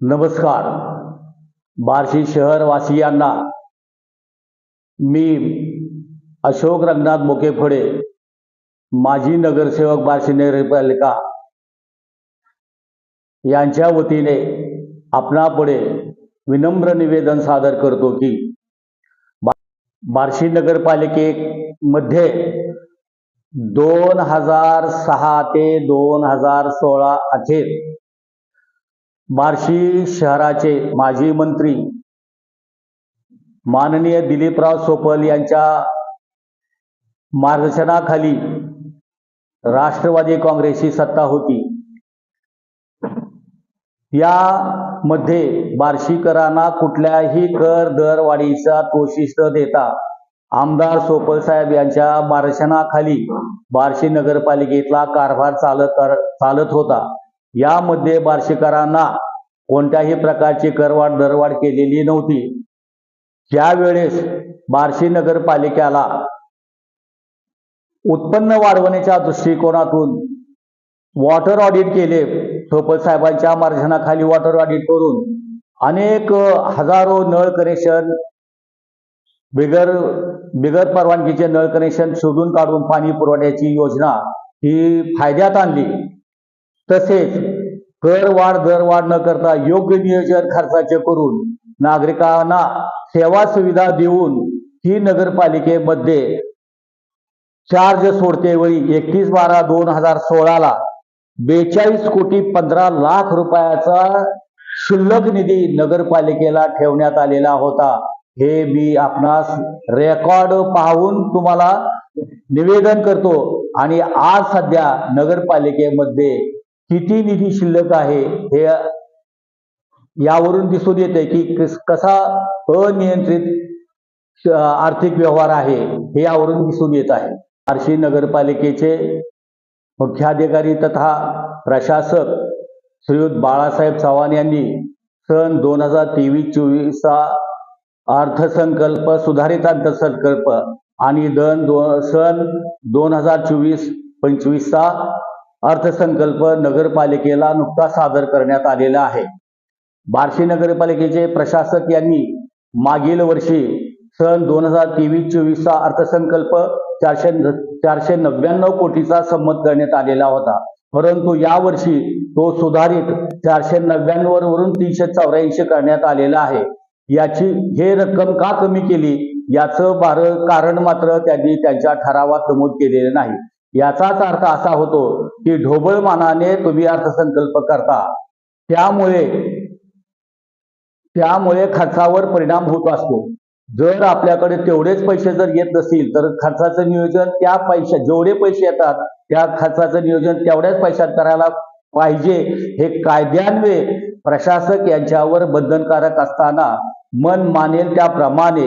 नमस्कार. बार्शी शहरवासियांना मी अशोक रंगनाथ मोकेफळे माजी नगरसेवक बार्शी नगरपालिका यांच्या वतीने आपणापुढे विनम्र निवेदन सादर करतो की बार्शी नगरपालिकेमध्ये दोन हजार सहा ते दोन हजार सोळा अखेर बार्शी शहराचे माजी मंत्री माननीय दिलीपराव सोपल यांच्या मार्गदर्शनाखाली राष्ट्रवादी काँग्रेसची सत्ता होती. यामध्ये बार्शीकरांना कुठल्याही कर दरवाढीचा कोशिश न देता आमदार सोपल साहेब यांच्या मार्गदर्शनाखाली बार्शी नगरपालिकेतला कारभार चालत चालत होता. यामध्ये बार्शीकरांना कोणत्याही प्रकारची करवाढ दरवाढ केलेली नव्हती. ज्यावेळेस बार्शी नगरपालिकेला उत्पन्न वाढवण्याच्या दृष्टिकोनातून वॉटर ऑडिट केले सोपत साहेबांच्या मार्जनाखाली वॉटर ऑडिट करून अनेक हजारो नळ कनेक्शन बिगर बिगर परवानगीचे नळ कनेक्शन शोधून काढून पाणी पुरवठ्याची योजना ही फायद्यात आणली. तसेच कर वाढ दर वाढ न करता योग्य नियोजन खर्चाचे करून नागरिकांना सेवा सुविधा देऊन ही नगरपालिकेमध्ये चार्ज सोडते वेळी एकतीस बारा दोन हजार सोळाला बेचाळीस कोटी पंधरा लाख रुपयाचा शुल्लक निधी नगरपालिकेला ठेवण्यात आलेला होता. हे मी आपणास रेकॉर्ड पाहून तुम्हाला निवेदन करतो. आणि आज सध्या नगरपालिकेमध्ये किती निधी शिल्लक आहे हे यावरून दिसून येते की कस- कसा अनियंत्रित आर्थिक व्यवहार आहे हे यावरून दिसून येत आहे. बार्शी नगरपालिकेचे मुख्याधिकारी तथा प्रशासक श्रीयुत बाळासाहेब चव्हाण यांनी सन दोन हजार तेवीस चोवीसचा अर्थसंकल्प सुधारित अर्थसंकल्प आणि दन दो सन दोन हजार चोवीस पंचवीसचा अर्थसंकल्प नगरपालिकेला नुकताच सादर करण्यात आलेला आहे. बार्शी नगरपालिकेचे प्रशासक यांनी मागील वर्षी सन दोन हजार तेवीस चोवीसचा अर्थसंकल्प चारशे चारशे नव्याण्णव कोटीचा संमत करण्यात आलेला होता. परंतु यावर्षी तो सुधारित चारशे नव्याण्णव वरून तीनशे चौऱ्याऐंशी करण्यात आलेला आहे. याची हे रक्कम का कमी केली? याचं बार कारण मात्र त्यांनी त्यांच्या ठरावात नमूद केलेले नाही. याचाच अर्थ असा होतो की ढोबळ मानाने तुम्ही अर्थसंकल्प करता. त्यामुळे त्यामुळे खर्चावर परिणाम होत असतो. जर आपल्याकडे तेवढेच पैसे जर येत नसतील तर खर्चाचं नियोजन त्या पैशा जेवढे पैसे येतात त्या खर्चाचं नियोजन तेवढ्याच पैशात करायला पाहिजे. हे कायद्यान्वे प्रशासक यांच्यावर बंधनकारक असताना मन मानेल त्याप्रमाणे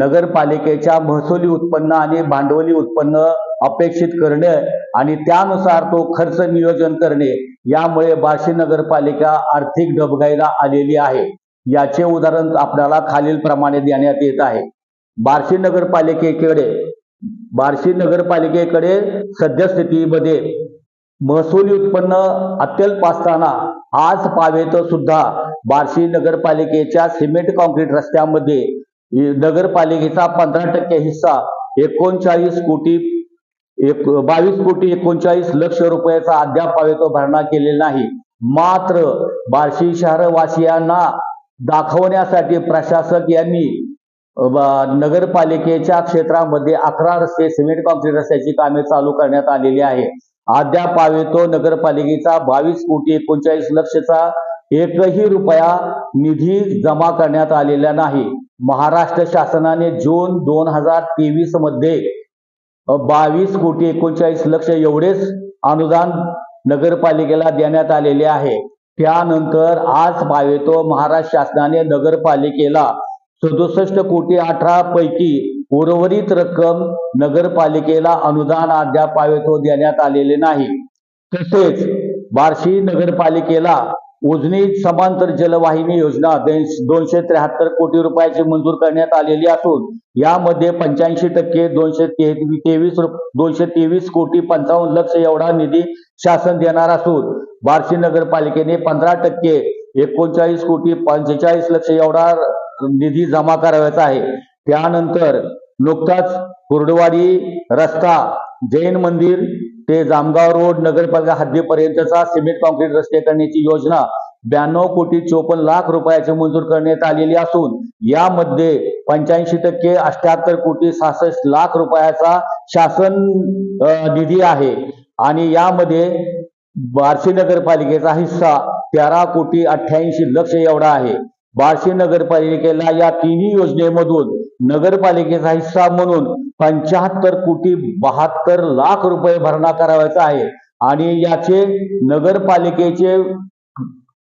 नगरपालिकेच्या महसुली उत्पन्न आणि भांडवली उत्पन्न अपेक्षित करणे आणि त्यानुसार तो खर्च नियोजन करणे यामुळे बार्शी नगरपालिका आर्थिक डबघाईला आलेली आहे. याचे उदाहरण आपल्याला खालील प्रमाणे देण्यात येत आहे. बार्शी नगरपालिकेकडे बार्शी नगरपालिकेकडे सद्यस्थितीमध्ये महसुली उत्पन्न अत्यल्प असताना आज पावेत सुद्धा बार्शी नगरपालिकेच्या सिमेंट कॉन्क्रीट रस्त्यामध्ये नगरपालिकेचा पंधरा टक्के हिस्सा एकोणचाळीस कोटी एक बावीस कोटी एकोणचाळीस लक्ष रुपयाचा अद्याप पावेतो भरणा केलेला नाही. मात्र बार्शी शहरवासियांना दाखवण्यासाठी प्रशासक यांनी नगरपालिकेच्या क्षेत्रामध्ये अकरा रस्ते सिमेंट कॉन्क्रीट रस्त्याची कामे चालू करण्यात आलेली आहे अद्याप पावेतो नगरपालिकेचा बावीस कोटी एकोणचाळीस लक्षचा एकही रुपया निधी जमा करण्यात आलेला नाही. महाराष्ट्र शासनाने जून दोन हजार तेवीसमध्ये बावीस कोटी एकोणचाळीस लक्ष एवढेच अनुदान नगरपालिकेला देण्यात आलेले आहे. त्यानंतर आज पावेतो महाराष्ट्र शासनाने नगरपालिकेला सदुसष्ट कोटी अठरा पैकी उर्वरित रक्कम नगरपालिकेला अनुदान अद्याप पावेतो देण्यात आलेले नाही. तसेच बार्शी नगरपालिकेला उजनी समांतर जलवाहिनी योजना दोनशे त्र्याहत्तर कोटी रुपयाची मंजूर करण्यात आलेली असून यामध्ये पंच्याऐंशी टक्के दोनशे तेवीस तेवीस दोनशे तेवीस कोटी पंचावन्न लक्ष एवढा निधी शासन देणार असून बार्शी नगरपालिकेने पंधरा टक्के एकोणचाळीस कोटी पंचेचाळीस लक्ष एवढा निधी जमा करावयाचा आहे. त्यानंतर नुकताच कुर्डवाडी रस्ता जैन मंदिर ते जामगाव रोड नगरपालिका हद्दीपर्यंतचा सिमेंट कॉन्क्रीट रस्ते करण्याची योजना ब्याण्णव कोटी चोपन्न लाख रुपयाची मंजूर करण्यात आलेली असून यामध्ये पंच्याऐंशी टक्के अठ्याहत्तर कोटी सहासष्ट लाख रुपयाचा शासन निधी आहे. आणि यामध्ये बार्शी नगरपालिकेचा हिस्सा तेरा कोटी अठ्ठ्याऐंशी लक्ष एवढा आहे. बार्शी नगरपालिकेला या तिन्ही योजनेमधून नगरपालिकेचा हिस्सा म्हणून पंच्याहत्तर कोटी बहात्तर लाख रुपये भरणा करावायचा आहे. आणि याचे नगरपालिकेचे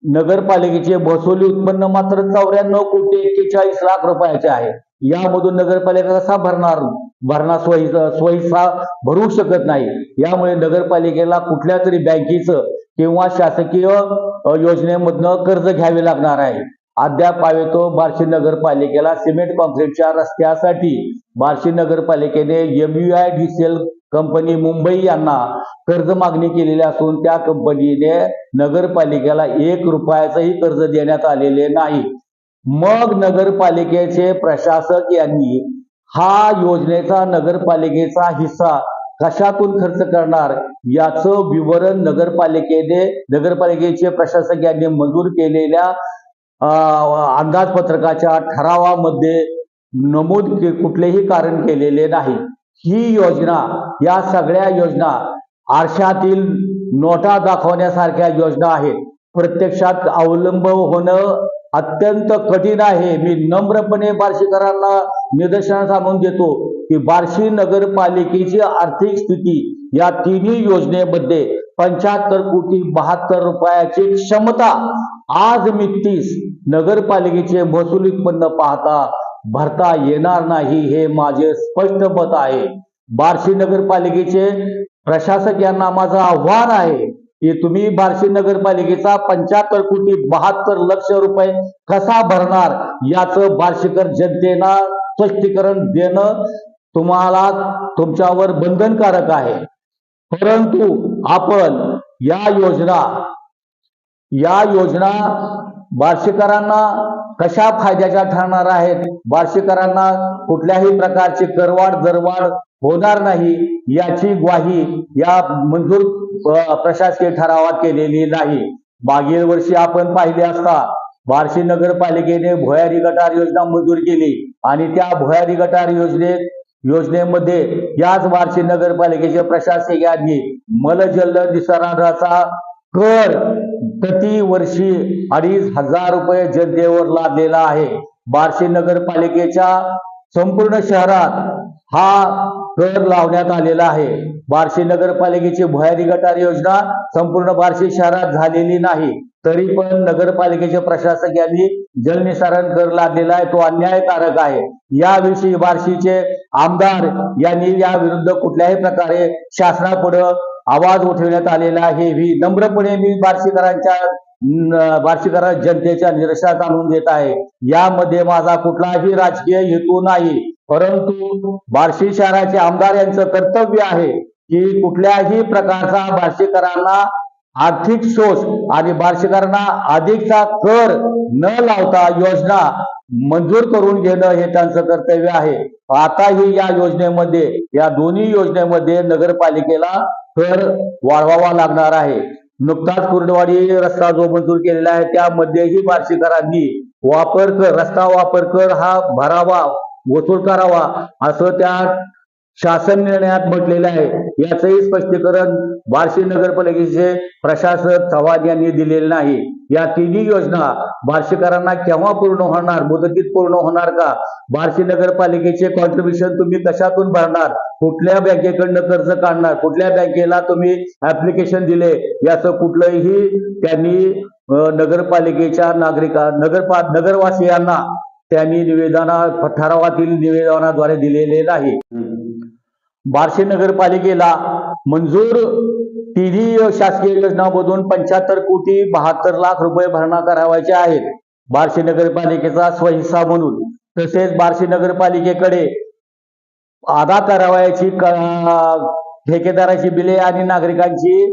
नगरपालिकेचे महसुली उत्पन्न मात्र चौऱ्याण्णव कोटी एक्केचाळीस लाख रुपयाचे आहे. यामधून नगरपालिका कसा भरणार? भरणा सोयी सोयीचा भरू शकत नाही. यामुळे नगरपालिकेला कुठल्या तरी बँकेचं किंवा शासकीय योजनेमधनं कर्ज घ्यावे लागणार आहे. अद्याप पावेतो बार्शी नगरपालिकेला सिमेंट कॉन्क्रीटच्या रस्त्यासाठी. बार्शी नगरपालिकेने एमयूआय डीसीएल कंपनी मुंबई यांना कर्ज मागणी केलेली असून त्या कंपनीने नगरपालिकेला एक रुपयाचंही कर्ज देण्यात आलेले नाही. मग नगरपालिकेचे प्रशासक यांनी हा योजनेचा नगरपालिकेचा हिस्सा कशातून खर्च करणार याचं विवरण नगरपालिकेने नगरपालिकेचे प्रशासक यांनी मंजूर केलेल्या अंदाजपत्रकाच्या ठरावामध्ये नमूद के- कुठलेही कारण केलेले नाही. ही योजना या सगळ्या योजना आरशातील नोटा दाखवण्यासारख्या योजना आहेत. प्रत्यक्षात अवलंब होणं अत्यंत कठीण आहे. मी नम्रपणे बार्शीकरांना निदर्शनास आणून देतो की बार्शी नगरपालिकेची आर्थिक स्थिती या तिन्ही योजनेमध्ये पंच्याहत्तर कोटी बहात्तर रुपयाची क्षमता आज मी तीस नगरपालिकेचे महसूल उत्पन्न पाहता भरता येणार नाही हे माझे स्पष्ट मत आहे. बार्शी नगरपालिकेचे प्रशासक यांना माझं आव्हान आहे की तुम्ही बार्शी नगरपालिकेचा पंच्याहत्तर कोटी बहात्तर लक्ष रुपये कसा भरणार याचं बार्शीकर जनतेला स्पष्टीकरण देणं तुम्हाला तुमच्यावर बंधनकारक आहे. परंतु आपण या योजना या योजना बार्शीकरांना कशा फायद्याच्या ठरणार आहेत? बार्शीकरांना कुठल्याही प्रकारची करवाढ दरवाढ होणार नाही याची ग्वाही या मंजूर प्रशासकीय ठरावात केलेली नाही. मागील वर्षी आपण पाहिले असता बार्शी नगरपालिकेने भुयारी गटार योजना मंजूर केली आणि त्या भुयारी गटार योजनेत योजनेमध्ये याच बार्शी नगरपालिकेचे प्रशासक यांनी मलजल निसर्गाचा कर प्रतिवर्षी अडीच हजार रुपये जनतेवर लादलेला आहे. बार्शी नगरपालिकेच्या संपूर्ण शहरात हा कर लावण्यात आलेला आहे. बार्शी नगरपालिकेची भुयारी गटार योजना संपूर्ण बार्शी शहरात झालेली नाही. तरी पण नगरपालिकेचे प्रशासक यांनी जलनिसारण कर लादलेला आहे. तो अन्यायकारक आहे. याविषयी बार्शीचे आमदार यांनी या विरुद्ध कुठल्याही प्रकारे शासनापुढं आवाज उठवण्यात आलेला आहे. ही नम्रपणे मी बार्शीकरांच्या न- बार्शीकरा जनतेच्या निरशात आणून देत आहे. यामध्ये माझा कुठलाही राजकीय हेतू नाही. परंतु बार्शी शहराचे आमदार यांचं कर्तव्य आहे की कुठल्याही प्रकारचा बार्शीकरांना आर्थिक शोष आणि बार्शीकरांना अधिकचा कर न लावता योजना मंजूर करून घेणं हे त्यांचं कर्तव्य आहे. आताही या योजनेमध्ये या दोन्ही योजनेमध्ये नगरपालिकेला कर वाढवावा लागणार आहे. नुकताच कुर्डवाडी रस्ता जो मंजूर केलेला आहे त्यामध्येही बार्शीकरांनी वापर कर रस्ता वापर कर हा भरावा वसूल करावा असं त्या शासन निर्णयात म्हटलेलं आहे. याचंही स्पष्टीकरण बार्शी नगरपालिकेचे प्रशासक चव्हाण यांनी दिलेले नाही. या तिन्ही योजना बार्शीकरांना केव्हा पूर्ण होणार मुदतीत पूर्ण होणार का? बार्शी नगरपालिकेचे कॉन्ट्रीब्युशन तुम्ही कशातून भरणार? कुठल्या बँकेकडनं कर्ज काढणार? कुठल्या बँकेला तुम्ही ऍप्लिकेशन दिले? याचं कुठलंही त्यांनी नगरपालिकेच्या नागरिका नगरपा नगरवासियांना त्यांनी निवेदना ठरावातील निवेदनाद्वारे दिलेले नाही. बार्शी नगरपालिकेला मंजूर तिन्ही शासकीय योजनामधून पंच्याहत्तर कोटी बहात्तर लाख रुपये भरणा करावायचे आहेत. बार्शी नगरपालिकेचा स्वहिस्सा म्हणून. तसेच बार्शी नगरपालिकेकडे अदा करावयाची ठेकेदाराची बिले आणि नागरिकांची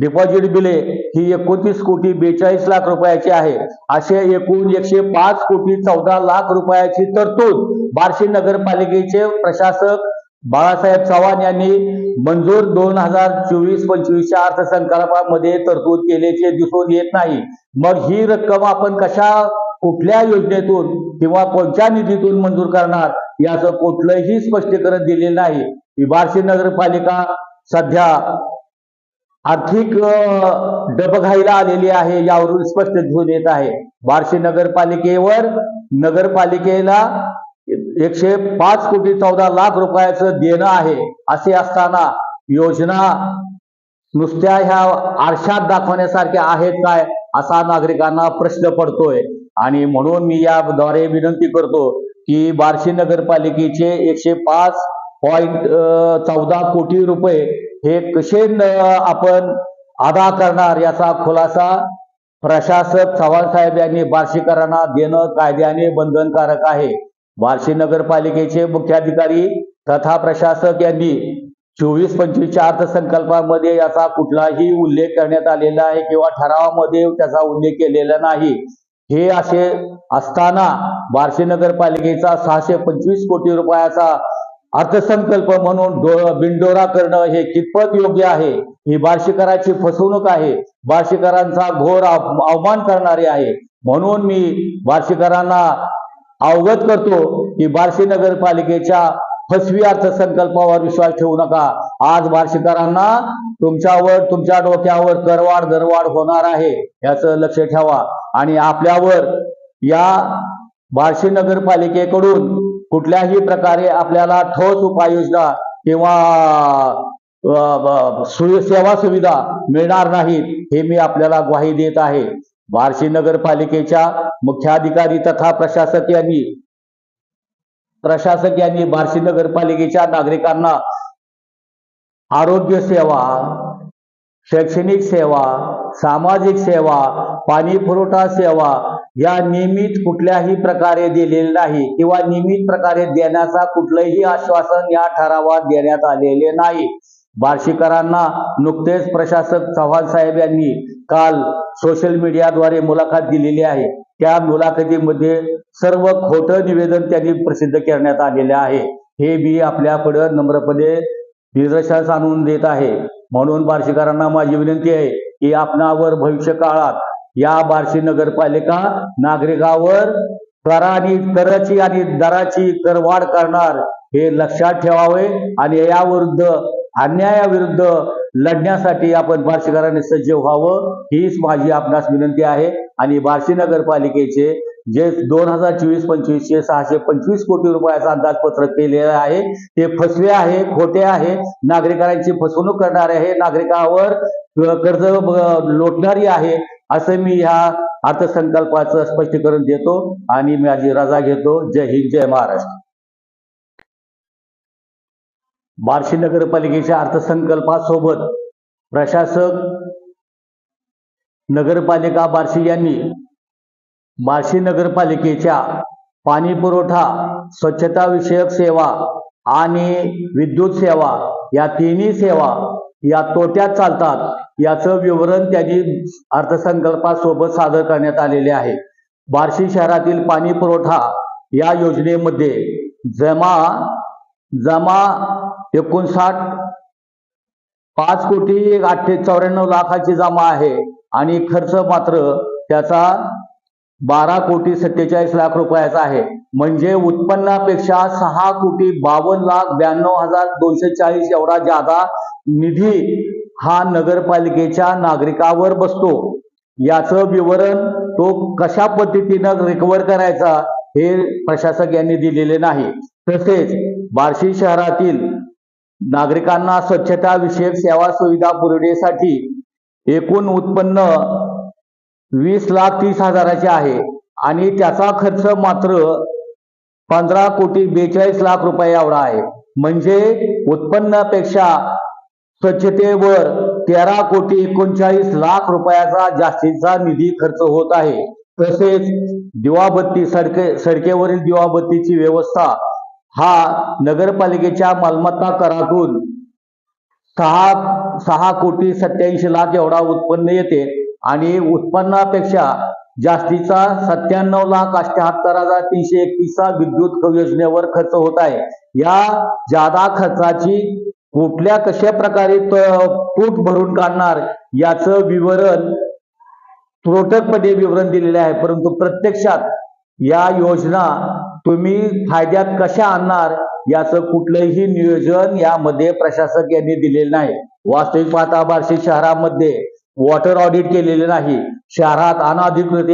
डिपॉझिट बिले ही एकोणतीस कोटी बेचाळीस लाख रुपयाची आहे असे एकूण एकशे पाच कोटी चौदा लाख रुपयाची तरतूद बार्शी नगरपालिकेचे प्रशासक बाळासाहेब चव्हाण यांनी मंजूर दोन हजार चोवीस पंचवीसच्या अर्थसंकल्पामध्ये तरतूद केल्याचे दिसून येत नाही. मग ही रक्कम आपण कशा कुठल्या योजनेतून किंवा कोणत्या निधीतून मंजूर करणार याचं कुठलंही स्पष्टीकरण दिलेलं नाही. बार्शी नगरपालिका सध्या आर्थिक डबघाईला आलेली आहे यावरून स्पष्ट दिसून येत आहे. बार्शी नगरपालिकेवर नगरपालिकेला एकशे पाच कोटी चौदा लाख रुपयाचं देणं आहे असे असताना योजना नुसत्या ह्या आरशात दाखवण्यासारख्या आहेत काय असा नागरिकांना प्रश्न पडतोय. आणि म्हणून मी याद्वारे विनंती करतो की बार्शी नगरपालिकेचे एकशे पाच पॉईंट चौदा कोटी रुपये हे कसे आपण अदा करणार याचा खुलासा प्रशासक चव्हाण साहेब यांनी बार्शीकरांना देणं कायद्याने बंधनकारक आहे. बार्शी नगरपालिकेचे मुख्याधिकारी तथा प्रशासक यांनी चोवीस पंचवीसच्या अर्थसंकल्पामध्ये याचा कुठलाही उल्लेख करण्यात आलेला आहे किंवा ठरावामध्ये त्याचा उल्लेख केलेला नाही. हे असे असताना बार्शी नगरपालिकेचा सहाशे पंचवीस कोटी रुपयाचा अर्थसंकल्प म्हणून बिंडोरा करणं हे कितपत योग्य आहे? ही बार्शीकराची फसवणूक आहे. बार्शीकरांचा घोर अवमान करणारे आहे. म्हणून मी बार्शीकरांना अवगत करतो की बार्शी नगरपालिकेच्या फसवी अर्थसंकल्पावर विश्वास ठेवू नका. आज बार्शीकरांना तुमच्यावर तुमच्या डोक्यावर दरवाढ दरवाढ होणार आहे याचं लक्ष ठेवा. आणि आपल्यावर या बार्शी नगरपालिकेकडून कुठल्याही प्रकारे आपल्याला ठोस उपाययोजना किंवा सेवा सुविधा मिळणार नाहीत हे मी आपल्याला ग्वाही देत आहे. बार्शी नगरपालिकेच्या मुख्याधिकारी तथा प्रशासक यांनी प्रशासक यांनी बार्शी नगरपालिकेच्या नागरिकांना आरोग्य सेवा शैक्षणिक सेवा सामाजिक सेवा पाणी पुरवठा सेवा या नियमित कुठल्याही प्रकारे दिलेले नाही किंवा नियमित प्रकारे देण्याचा कुठलंही आश्वासन या ठरावात देण्यात आलेले नाही. बार्शीकरांना नुकतेच प्रशासक चव्हाण साहेब यांनी काल सोशल मीडियाद्वारे मुलाखत दिलेली आहे. त्या मुलाखतीमध्ये सर्व खोटं निवेदन त्यांनी प्रसिद्ध करण्यात आलेले आहे. हे मी आपल्याकडं नम्रपणे निदर्शनास आणून देत आहे. म्हणून बार्शीकरांना माझी विनंती आहे की आपणावर भविष्य काळात या बार्शी नगरपालिका नागरिकावर कराची कराची आणि दराची करवाढ करणार हे लक्षात ठेवावे आणि याविरुद्ध अन्यायाविरुद्ध लढण्यासाठी आपण बार्शीकरांनी सज्ज व्हावं हीच माझी आपणास विनंती आहे. आणि बार्शी नगरपालिकेचे जे दोन हजार चोवीस पंचवीसचे सहाशे पंचवीस कोटी रुपयाचं अंदाजपत्रक केलेलं आहे ते फसवे आहे खोटे आहे. नागरिकांची फसवणूक करणारे आहे. नागरिकावर कर्ज लोटणारी आहे असं मी ह्या अर्थसंकल्पाचं स्पष्टीकरण देतो आणि माझी रजा घेतो. जय हिंद जय महाराष्ट्र. बार्शी नगरपालिकेच्या अर्थसंकल्पासोबत प्रशासक नगरपालिका बार्शी यांनी बार्शी नगरपालिकेच्या पाणी पुरवठा स्वच्छता विषयक सेवा आणि विद्युत सेवा या तिन्ही सेवा या तोट्यात चालतात याचं विवरण त्यांनी अर्थसंकल्पासोबत सादर करण्यात आलेले आहे. बार्शी शहरातील पाणी पुरवठा या योजनेमध्ये जमा जमा एकोणसाठ पाच कोटी अठ्ठे चौऱ्याण्णव लाखाची जमा आहे आणि खर्च मात्र त्याचा बारा कोटी सत्तेचाळीस लाख रुपयाचा आहे. म्हणजे उत्पन्नापेक्षा सहा कोटी बावन्न लाख ब्याण्णव हजार दोनशे चाळीस एवढा जादा निधी हा नगरपालिकेच्या नागरिकावर बसतो. याचं विवरण तो कशा पद्धतीनं रिकवर करायचा हे प्रशासक यांनी दिलेले नाही. तसेच बार्शी शहरातील नागरिकांना स्वच्छता विषयक सेवा सुविधा पुरवण्यासाठी एकूण उत्पन्न वीस लाख तीस हजाराचे आहे. आणि त्याचा खर्च मात्र पंधरा कोटी बेचाळीस लाख रुपये एवढा आहे. म्हणजे उत्पन्नापेक्षा स्वच्छतेवर तेरा कोटी एकोणचाळीस लाख रुपयाचा जास्तीचा निधी खर्च होत आहे. तसेच दिवाबत्ती सडके सडकेवरील दिवाबत्तीची व्यवस्था हा नगरपालिकेच्या मालमत्ता करातून सहा सहा कोटी सत्याऐंशी लाख एवढा उत्पन्न येते आणि उत्पन्नापेक्षा जास्तीचा सत्त्याण्णव लाख अष्ट्याहत्तर हजार तीनशे एकतीसचा विद्युत योजनेवर खर्च होत आहे. या जादा खर्चाची कुठल्या कशा प्रकारे तूट भरून काढणार याचं विवरण त्रोटकपणे विवरण दिलेले आहे. परंतु प्रत्यक्षात या योजना तुम्ही फायद्यात कशा आणणार याचं कुठलंही नियोजन यामध्ये प्रशासक यांनी दिलेलं नाही. वास्तविक पाहता बार्शी शहरामध्ये वॉटर ऑडिट केलेले नाही. शहरात अनाधिकृत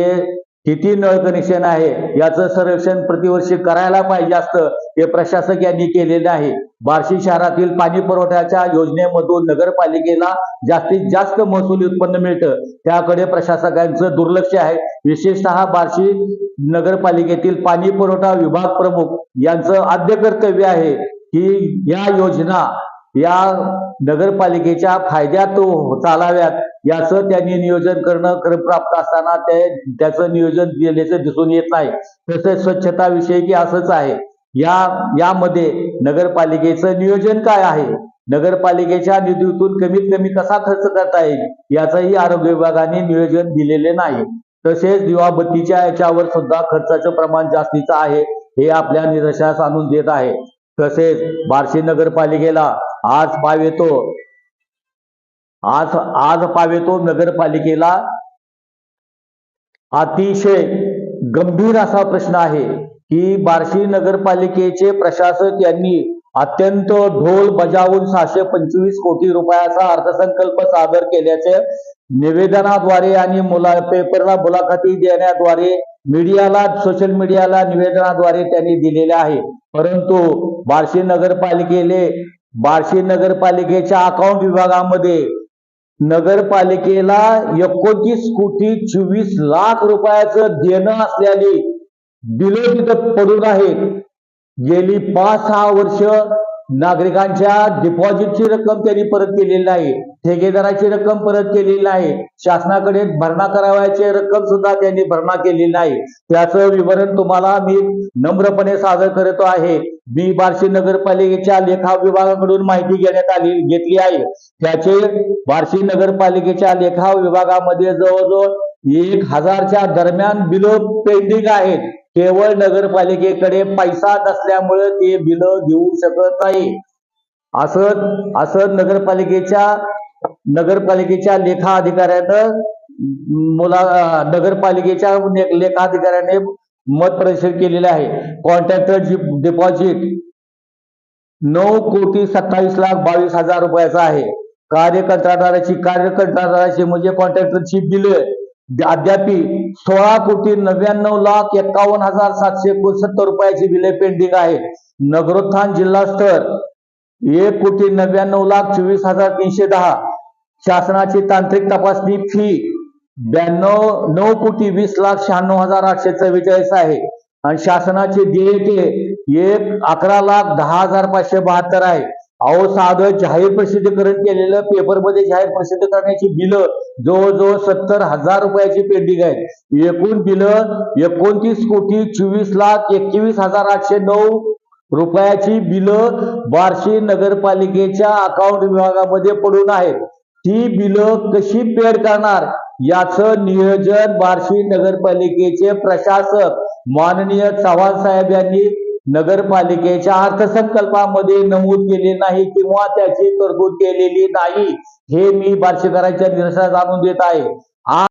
किती नळ कनेक्शन आहे याचं सर्वेक्षण प्रतिवर्षी करायला पाहिजे असतं हे प्रशासक यांनी केलेलं आहे. बार्शी शहरातील पाणी पुरवठ्याच्या योजनेमधून नगरपालिकेला जास्तीत जास्त महसूल उत्पन्न मिळतं. त्याकडे प्रशासकांचं दुर्लक्ष आहे. विशेषतः बार्शी नगरपालिकेतील पाणी पुरवठा विभाग प्रमुख यांचं आद्य कर्तव्य आहे की या योजना या नगरपालिकेच्या फायद्यात चालाव्यात याचं त्यांनी नियोजन करणं क्रमप्राप्त प्राप्त असताना ते त्याचं नियोजन दिल्याचं दिसून येत नाही. तसेच स्वच्छता विषयी असंच आहे. या यामध्ये नगरपालिकेचं नियोजन काय आहे? नगरपालिकेच्या निधीतून कमीत कमी कसा खर्च करता येईल? याचंही आरोग्य विभागाने नियोजन दिलेले नाही. तसेच दिवाबत्तीच्या याच्यावर सुद्धा खर्चाचं प्रमाण जास्तीचं आहे हे आपल्या निदर्शनास आणून देत आहे. तसेच बार्शी नगरपालिकेला आज पावेतो आज आज पावेतो नगरपालिकेला. अतिशय गंभीर असा प्रश्न आहे की बार्शी नगरपालिकेचे प्रशासक यांनी अत्यंत ढोल बजावून सहाशे पंचवीस कोटी रुपयाचा अर्थसंकल्प सादर केल्याचे निवेदनाद्वारे आणि मुला पेपरला मुलाखती देण्याद्वारे मीडियाला सोशल मीडियाला निवेदनाद्वारे त्यांनी दिलेले आहे परंतु बार्शी नगरपालिकेले बार्शी नगरपालिकेच्या अकाउंट विभागामध्ये नगरपालिकेला एकोणतीस कोटी चोवीस लाख रुपयाचं देणं असल्याने बिलं तिथं पडून आहेत. गेली पाच सहा वर्ष नागरिकांच्या डिपॉझिटची रक्कम त्यांनी परत केलेली नाही. ठेकेदाराची रक्कम परत केलेली नाही. शासनाकडे भरणा करावयाची रक्कम सुद्धा त्यांनी भरणा केलेली नाही. त्याचं विवरण तुम्हाला मी नम्रपणे सादर करतो आहे. मी बार्शी नगरपालिकेच्या लेखा विभागाकडून माहिती घेण्यात आली घेतली आहे. त्याचे बार्शी नगरपालिकेच्या लेखा विभागामध्ये जवळजवळ एक हजारच्या दरम्यान बिलो पेंडिंग आहेत. केवळ नगरपालिकेकडे पैसा नसल्यामुळे ते बिलं देऊ शकत नाही. असं असं नगरपालिकेच्या नगरपालिकेच्या लेखा अधिकाऱ्यानं मुला नगरपालिकेच्या लेखा अधिकाऱ्याने मत प्रदर्शन केलेले आहे. कॉन्ट्रॅक्टर डिपॉझिट नऊ कोटी सत्तावीस लाख बावीस हजार रुपयाचा आहे. कार्य कंत्राटदाराची कार्य कंत्राटदाराची म्हणजे कॉन्ट्रॅक्टरची बिल. अद्याप सोळा कोटी नव्याण्णव लाख एकावन्न हजार सातशे एकोणसत्तर रुपयाची बिले पेंडिंग आहे. नगरोत्थान जिल्हा स्तर एक कोटी नव्याण्णव लाख चोवीस हजार तीनशे दहा. शासनाची तांत्रिक तपासणी फी ब्याण्णव नऊ कोटी वीस लाख शहाण्णव हजार आठशे चव्वेचाळीस आहे. आणि शासनाचे देयके एक अकरा लाख दहा हजार पाचशे बहात्तर आहे. अहो साधं जाहीर प्रसिद्धीकरण केलेलं पेपरमध्ये जाहीर प्रसिद्ध करण्याची बिलं जवळजवळ सत्तर हजार रुपयाची पेंडिंग आहेत. एकूण बिलं एकोणतीस कोटी चोवीस लाख एकवीस हजार आठशे नऊ रुपयाची बिलं बार्शी नगरपालिकेच्या अकाउंट विभागामध्ये पडून आहेत. ती बिलं कशी पेड करणार याचं नियोजन बार्शी नगरपालिकेचे प्रशासक माननीय चव्हाण साहेब यांनी नगरपालिकेच्या अर्थसंकल्पामध्ये नमूद केले नाही किंवा त्याची तरतूद केलेली नाही हे मी बार्शीकरांच्या निदर्शनास आणून देत आहे.